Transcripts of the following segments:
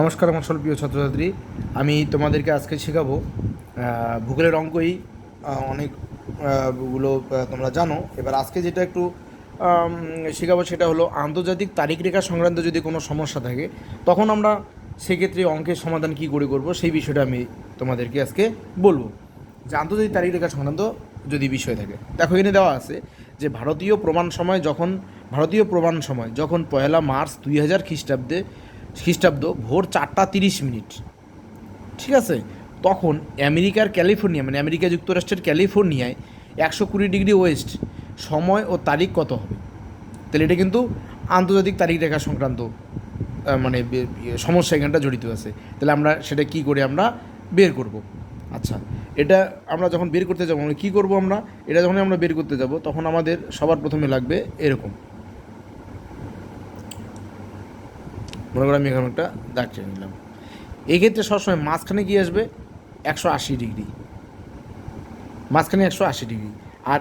নমস্কার আমার সকল প্রিয় ছাত্রছাত্রী। আমি তোমাদেরকে আজকে শেখাবো ভূগোলের অঙ্কই আহ, অনেক আহ, গুলো আহ, তোমরা জানো। এবার আজকে যেটা একটু শেখাবো সেটা হলো আন্তর্জাতিক তারিখ রেখা সংক্রান্ত যদি কোনো সমস্যা থাকে তখন আমরা সেক্ষেত্রে অঙ্কের সমাধান কী করে করব সেই বিষয়টা আমি তোমাদেরকে আজকে বলব। যে আন্তর্জাতিক তারিখ রেখা সংক্রান্ত যদি বিষয় থাকে দেখো এখানে দেওয়া আছে যে ভারতীয় প্রমাণ সময় যখন ভারতীয় প্রমাণ সময় যখন পয়লা মার্চ দুই হাজার খ্রিস্টাব্দে খ্রিস্টাব্দ ভোর চারটা তিরিশ মিনিট। ঠিক আছে? তখন আমেরিকার ক্যালিফোর্নিয়া মানে আমেরিকা যুক্তরাষ্ট্রের ক্যালিফোর্নিয়ায় একশো কুড়ি ডিগ্রি ওয়েস্ট সময় ও তারিখ কত হবে? তাহলে এটা কিন্তু আন্তর্জাতিক তারিখ রেখা সংক্রান্ত মানে ইয়ে, সমস্যা এখানটা জড়িত আছে। তাহলে আমরা সেটা কি করে আমরা বের করব? আচ্ছা এটা আমরা যখন বের করতে যাব মানে কী করব আমরা? এটা যখন আমরা বের করতে যাব তখন আমাদের সবার প্রথমে লাগবে এরকম। মনে করো আমি এখানে একটা দাগ টেনে নিলাম। এই ক্ষেত্রে সবসময় মাঝখানে কি আসবে? একশো আশি ডিগ্রি। মাঝখানে একশো আশি ডিগ্রি। আর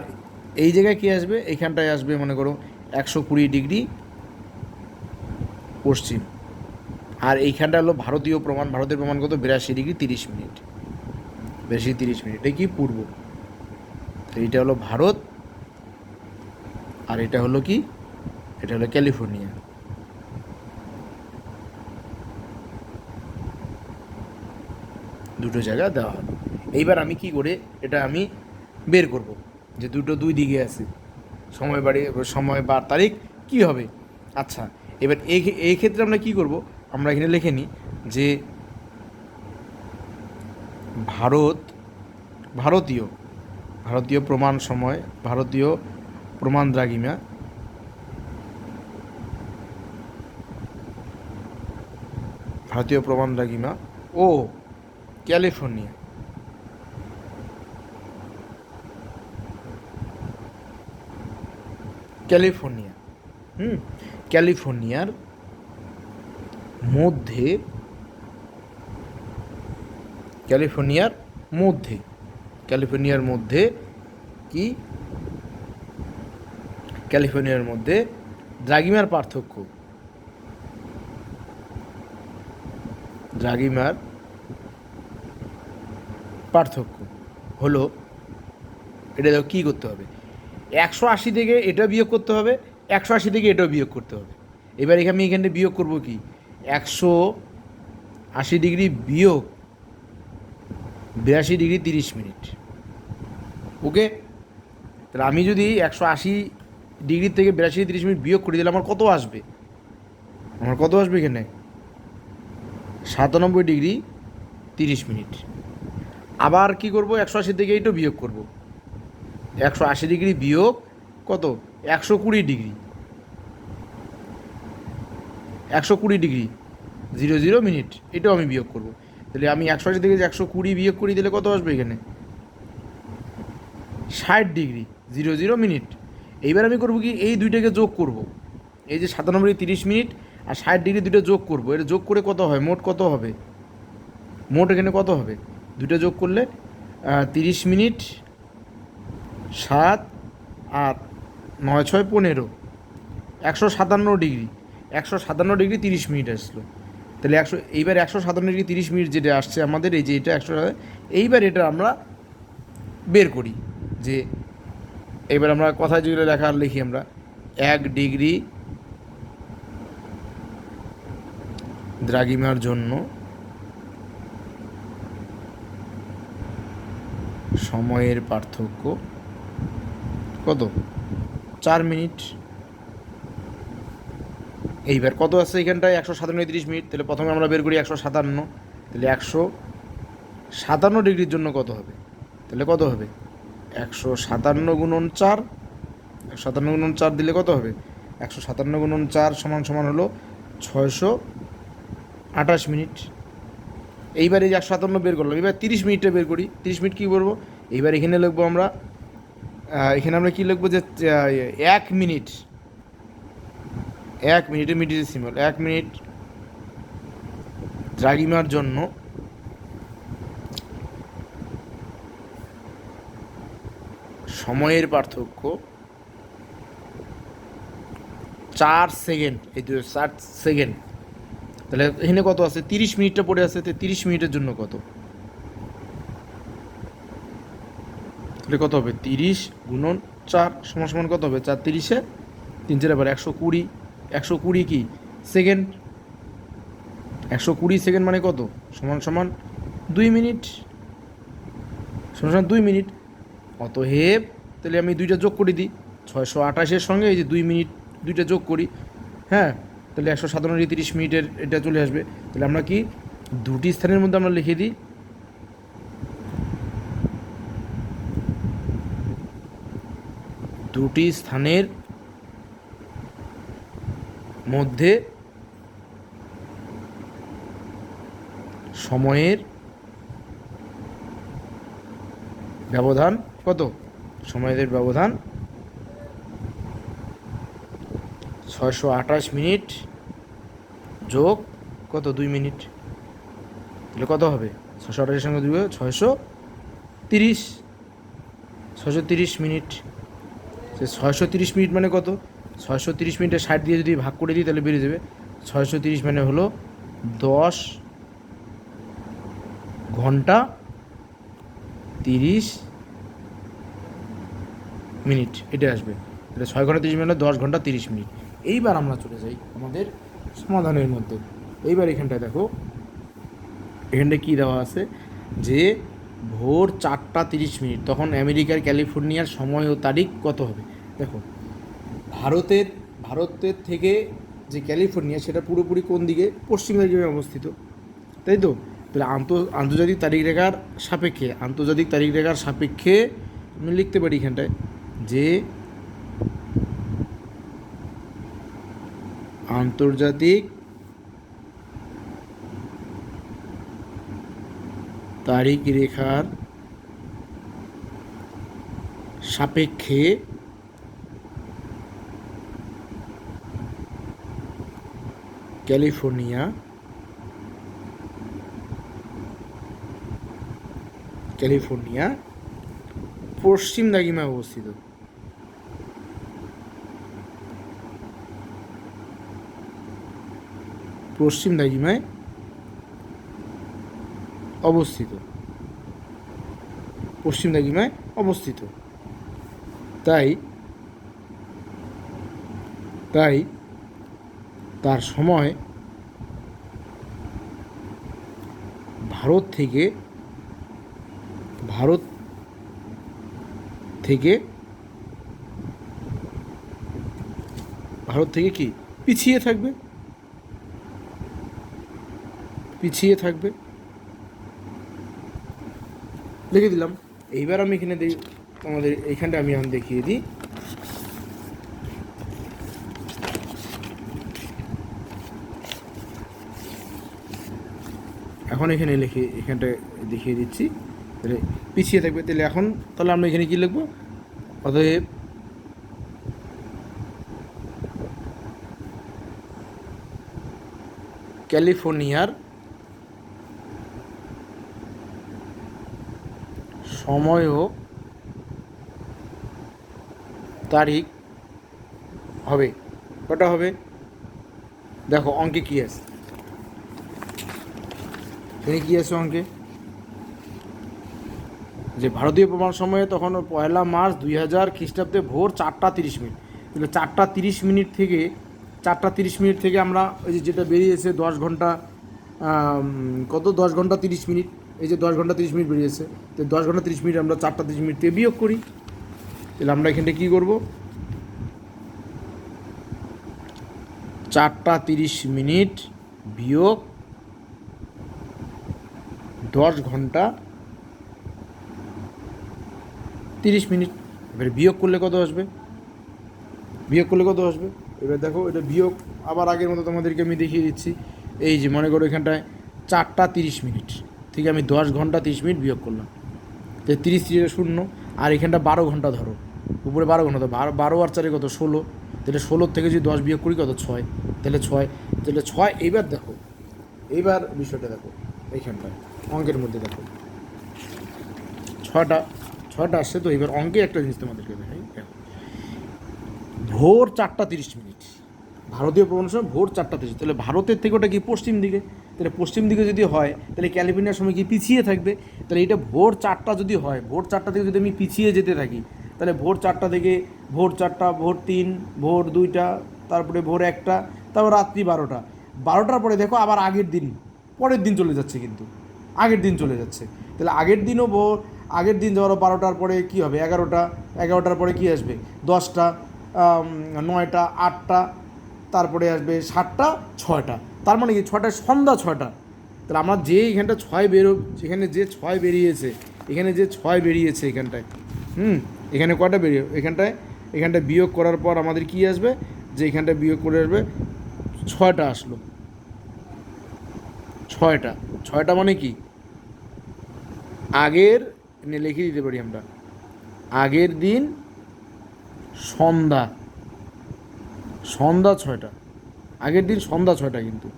এই জায়গায় কি আসবে? এইখানটায় আসবে মনে করো একশো কুড়ি ডিগ্রি পশ্চিম। আর এইখানটা হলো ভারতীয় প্রমাণ, ভারতের প্রমাণ কত? বিরাশি ডিগ্রি তিরিশ মিনিট। বেশি তিরিশ মিনিট। এটা কি? পূর্ব। তো এইটা হলো ভারত। আর এটা হলো কি? এটা হলো ক্যালিফোর্নিয়া। দুটো জায়গা দেওয়া হলো এইবার আমি কি করে এটা আমি বের করব যে দুটো দুই দিকে আছে। সময় বাড়ি, সময় বা তারিখ কি হবে? আচ্ছা এবার এই ক্ষেত্রে আমরা কি করব? আমরা এখানে লিখে নিই যে ভারত, ভারতীয় ভারতীয় প্রমাণ সময়, ভারতীয় প্রমাণ দ্রাগিমা ভারতীয় প্রমাণ দ্রাগিমা ও ক্যালিফোর্নিয়া। ক্যালিফোর্নিয়া। হুম, ক্যালিফোর্নিয়ার মধ্যে ক্যালিফোর্নিয়ার মধ্যে ক্যালিফোর্নিয়ার মধ্যে কি? ক্যালিফোর্নিয়ার মধ্যে দ্রাগিমার পার্থক্য। দ্রাগিমার পার্থক্য হলো এটা দেখো কী করতে হবে? একশো আশি থেকে এটা বিয়োগ করতে হবে, একশো আশি থেকে এটাও বিয়োগ করতে হবে। এবার এখানে আমি এখানে বিয়োগ করব কি? একশো আশি ডিগ্রি বিয়োগ বিরাশি ডিগ্রি তিরিশ মিনিট। ওকে? তাহলে আমি যদি একশো আশি ডিগ্রি থেকে বিরাশি তিরিশ মিনিট বিয়োগ করি, তাহলে আমার কত আসবে? আমার কত আসবে এখানে? সাতানব্বই ডিগ্রি তিরিশ মিনিট। আবার কি করব? একশো আশি থেকে এইটাও বিয়োগ করব। একশো আশি ডিগ্রি বিয়োগ কত? একশো কুড়ি ডিগ্রি একশো কুড়ি ডিগ্রি জিরো জিরো মিনিট এটাও আমি বিয়োগ করব। তাহলে আমি একশো আশি থেকে একশো কুড়ি বিয়োগ করি দিলে কত আসবে এখানে? ষাট ডিগ্রি জিরো জিরো মিনিট এইবার আমি করব কি? এই দুইটাকে যোগ করব। এই যে সাতানব্বই তিরিশ মিনিট আর ষাট ডিগ্রি দুটো যোগ করব। এটা যোগ করে কত হয়? মোট কত হবে? মোট এখানে কত হবে? দুটো যোগ করলে তিরিশ মিনিট, সাত আর নয়, ছয়, পনেরো, একশো সাতান্ন ডিগ্রি, একশো সাতান্ন ডিগ্রি তিরিশ মিনিট আসলো। তাহলে একশো, এইবার একশো সাতান্ন ডিগ্রি তিরিশ মিনিট যেটা আসছে আমাদের, এই যে এটা একশো এইবার এটা আমরা বের করি যে এবার আমরা কথায় যেগুলো লেখা লিখি আমরা, এক ডিগ্রি দ্রাগিমার জন্য সময়ের পার্থক্য কত? চার মিনিট। এইবার কত আছে এখানটায়? একশো সাতান্ন তিরিশ মিনিট। তাহলে প্রথমে আমরা বের করি একশো সাতান্ন। তাহলে একশো সাতান্ন ডিগ্রির জন্য কত হবে? তাহলে কত হবে? একশো সাতান্ন গুণন চার। একশো সাতান্ন গুণন চার দিলে কত হবে? একশো সাতান্ন গুণন চার সমান সমান হলো ছয়শো আঠাশ মিনিট। এইবার এই একশো সাতান্ন বের করলাম। এবার তিরিশ মিনিটটা বের করি। তিরিশ মিনিট কী করব? এইবার এখানে লিখব আমরা এখানে আমরা কী লিখব যে এক মিনিট, এক মিনিটে মিনিটের সিম্বল, এক মিনিট দ্রাগিমার জন্য সময়ের পার্থক্য চার সেকেন্ড, এই তো সেকেন্ড। তাহলে এখানে কত আছে? তিরিশ মিনিটটা পড়ে আছে, তো তিরিশ মিনিটের জন্য কত? তাহলে কত হবে? তিরিশ গুণন চার সমান সমান কত হবে? চার তিরিশে তিন চার আবার একশো কুড়ি। একশো কুড়ি কি? সেকেন্ড। একশো কুড়ি সেকেন্ড মানে কত? সমান সমান দুই মিনিট। সমান সমান দুই মিনিট। অত হেব তাহলে আমি দুইটা যোগ করে দিই। ছয়শো আঠাশের সঙ্গে এই যে দুই মিনিট, দুইটা যোগ করি। হ্যাঁ? তাহলে একশো সাতান্ন তিরিশ মিনিটের এটা চলে আসবে। তাহলে আমরা কি? দুটি স্থানের মধ্যে আমরা লিখে দিই। দুটি স্থানের মধ্যে সময়ের ব্যবধান কত? সময়ের ব্যবধান ছয়শো আঠাশ মিনিট যোগ কত? দুই মিনিট। তাহলে কত হবে? ছশো আঠাশের সঙ্গে দুই ছয়শো তিরিশ। ছশো তিরিশ মিনিট। সে ছয়শো তিরিশ মিনিট মানে কত? ছয়শো তিরিশ মিনিটে ষাট দিয়ে যদি ভাগ করে দিই তাহলে বেরিয়ে যাবে। ছয়শো তিরিশ মানে হলো দশ ঘণ্টা তিরিশ মিনিট। এটা আসবে। তাহলে ছয় ঘণ্টা তিরিশ মিনিট মানে দশ ঘণ্টা তিরিশ মিনিট। এইবার আমরা চলে যাই আমাদের সমাধানের মধ্যে। এইবার এখানটায় দেখো। এখানটায় কী দেওয়া আছে? যে ভোর চারটা তিরিশ মিনিট। তখন আমেরিকার ক্যালিফোর্নিয়ার সময় ও তারিখ কত হবে? দেখো, ভারতের ভারতের থেকে যে ক্যালিফোর্নিয়া, সেটা পুরোপুরি কোন দিকে? পশ্চিম দিকে অবস্থিত। তাই তো? তাহলে আন্ত, আন্তর্জাতিক তারিখ রেখার সাপেক্ষে, আন্তর্জাতিক তারিখ রেখার সাপেক্ষে আমি লিখতে পারি এখানটায় যে আন্তর্জাতিক তারিখ রেখার সাপেক্ষে ক্যালিফোর্নিয়া ক্যালিফোর্নিয়া পশ্চিম দাগিমায় অবস্থিত। পশ্চিম দাগিমায় অবস্থিত। পশ্চিম দাগিমায় অবস্থিত। তাই তাই তার সময় ভারত থেকে ভারত থেকে ভারত থেকে কি? পিছিয়ে থাকবে? পিছিয়ে থাকবে? লিখে দিলাম। এইবার আমি এখানে দিই, তোমাদের, এইখানটা আমি এখন দেখিয়ে দিই। এখন এখানে লিখে, এখানটা দেখিয়ে দিচ্ছি। তাহলে পিছিয়ে থাকবে। তাহলে এখন, তাহলে আমরা এখানে কী লিখব? অতএব ক্যালিফোর্নিয়ার সময় ও তারিখ হবে। কটা হবে? দেখো, অঙ্কে কী আছে? এখানে কী আছে অঙ্কে যে ভারতীয় প্রমাণ সময়ে তখন পয়লা মার্চ দুই হাজার খ্রিস্টাব্দে ভোর চারটা তিরিশ মিনিট। তাহলে চারটা তিরিশ মিনিট থেকে, চারটা তিরিশ মিনিট থেকে আমরা ওই যে যেটা বেরিয়েছে দশ ঘণ্টা কত? দশ ঘণ্টা তিরিশ মিনিট। এই যে দশ ঘণ্টা তিরিশ মিনিট বেরিয়েছে। তো দশ ঘণ্টা তিরিশ মিনিট আমরা চারটা তিরিশ মিনিট থেকে বিয়োগ করি। তাহলে আমরা এখানটা কী করব? চারটা তিরিশ মিনিট বিয়োগ দশ ঘণ্টা তিরিশ মিনিট। এবারে বিয়োগ করলে কত আসবে? বিয়োগ করলে কত আসবে? এবার দেখো, এটা বিয়োগ আবার আগের মতো তোমাদেরকে আমি দেখিয়ে দিচ্ছি। এই যে মনে করো এখানটায় চারটা তিরিশ মিনিট। ঠিক আমি দশ ঘণ্টা তিরিশ মিনিট বিয়োগ করলাম। তো তিরিশ তিরিশে শূন্য, আর এখানটা বারো ঘণ্টা ধরো। উপরে বারো ঘণ্টা বারো বারো আর চারে কত? ষোলো। তাহলে ষোলোর থেকে যদি দশ বিয়োগ করি কত? ছয়। তাহলে ছয় তাহলে ছয়, এইবার দেখো, এইবার বিষয়টা দেখো। এইখানটায় অঙ্কের মধ্যে দেখো। ছটা ছটা আসছে তো, এবার অঙ্কে একটা জিনিস তোমাদেরকে দেখাই, দেখো। ভোর চারটা তিরিশ মিনিট। ভারতীয় প্রমাণের সময় ভোর চারটা তিরিশ। তাহলে ভারতের থেকে ওটা কি পশ্চিম দিকে? তাহলে পশ্চিম দিকে যদি হয়, তাহলে ক্যালিফোর্নিয়ার সময় কি পিছিয়ে থাকবে? তাহলে এটা ভোর চারটা যদি হয়, ভোর চারটা থেকে যদি আমি পিছিয়ে যেতে থাকি, তাহলে ভোর চারটা থেকে ভোর চারটা, ভোর তিন, ভোর দুইটা, তারপরে ভোর একটা, তারপর রাত্রি বারোটা। বারোটার পরে দেখো আবার আগের দিন। পরের দিন চলে যাচ্ছে কিন্তু। আগের দিন চলে যাচ্ছে। তাহলে আগের দিনও ভোর, আগের দিন ধরো বারোটার পরে কি হবে? এগারোটা, এগারোটার পরে কি আসবে? দশটা নয়টা, আটটা, তারপরে আসবে সাতটা, ছয়টা। তার মানে কি? ছয়টা সন্ধ্যা ছয়টা। তাহলে আমরা যে এখানটা ছয় বেরো, যেখানে যে ছয় বেরিয়েছে, এখানে যে ছয় বেরিয়েছে এখানটায়, হুম? এখানে কয়টা বেরিয়ে, এখানটায় এখানটায় বিয়োগ করার পর আমাদের কি আসবে? যে এখানটায় বিয়োগ করে আসবে, ছয়টা আসলো। ছয়টা। ছয়টা মানে কি? আগের লিখে দিতে পারি আমরা। আগের দিন সন্ধ্যা। সন্ধ্যা ছয়টা। আগের দিন সন্ধ্যা ছয়টা কিন্তু।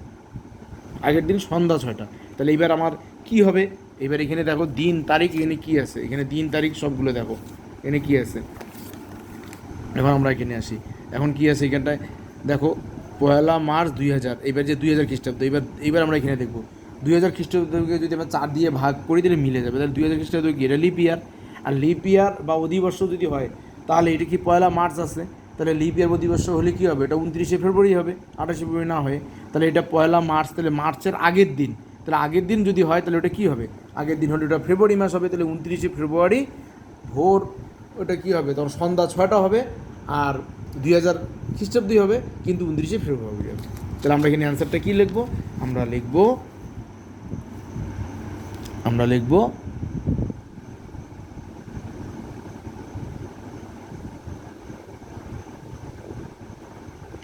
আগের দিন সন্ধ্যা ছয়টা। তাহলে এবার আমার কি হবে? এবার এখানে দেখো দিন, তারিখ, এখানে কি আছে? এখানে দিন, তারিখ সবগুলো দেখো। এখানে কি আছে? এখন আমরা এখানে আসি। এখন কি আছে এখানটায়? দেখো পয়লা মার্চ দুই হাজার এবার যে দুই হাজার খ্রিস্টাব্দ এবার এবার আমরা এখানে দেখব। দুই হাজার খ্রিস্টাব্দকে যদি আমরা চার দিয়ে ভাগ করি, তাহলে মিলে যাবে। তাহলে দুই হাজার খ্রিস্টাব্দ কি? এটা লিপ ইয়ার। আর লিপ ইয়ার বা অধিবর্ষ যদি হয়, তাহলে এটা কি পয়লা মার্চ আছে? তাহলে লিপ ইয়ার অধিবর্ষ হলে কী হবে? এটা উনত্রিশে ফেব্রুয়ারি হবে, আঠাশে ফেব্রুয়ারি না হয়ে। তাহলে এটা পয়লা মার্চ, তাহলে মার্চের আগের দিন। তাহলে আগের দিন যদি হয়, তাহলে ওটা কী হবে? আগের দিন হলে ওটা ফেব্রুয়ারি মাস হবে, তাহলে উনত্রিশে ফেব্রুয়ারি ভোর ওটা কী হবে? তখন সন্ধ্যা ছয়টা হবে। আর দুই হাজার খ্রিস্টাব্দই হবে, কিন্তু উনত্রিশে ফেব্রুয়ারি হবে। তাহলে আমরা এখানে অ্যান্সারটা কী লিখব? আমরা লিখব আমরা লিখব,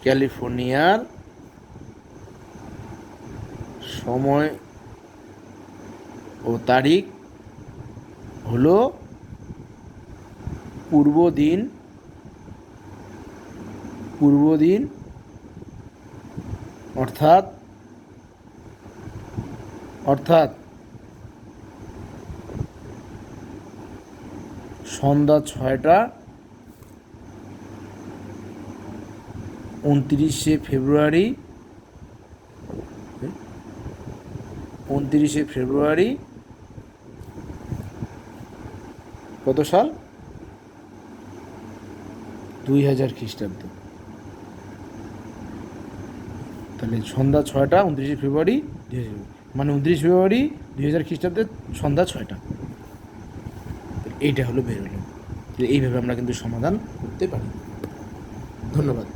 ক্যালিফোর্নিয়ার সময় ও তারিখ হলো পূর্ব দিন পূর্ব দিন অর্থাৎ অর্থাৎ সন্ধ্যা ছয়টা, উনত্রিশে ফেব্রুয়ারি উনত্রিশে ফেব্রুয়ারি, কত সাল? দুই হাজার খ্রিস্টাব্দ। তাহলে সন্ধ্যা ছয়টা উনত্রিশে ফেব্রুয়ারি দুই মানে উনত্রিশ ফেব্রুয়ারি দুই হাজার খ্রিস্টাব্দে সন্ধ্যা ছয়টা। এইটা হলো বেরোলো এইভাবে আমরা কিন্তু সমাধান করতে পারি। ধন্যবাদ।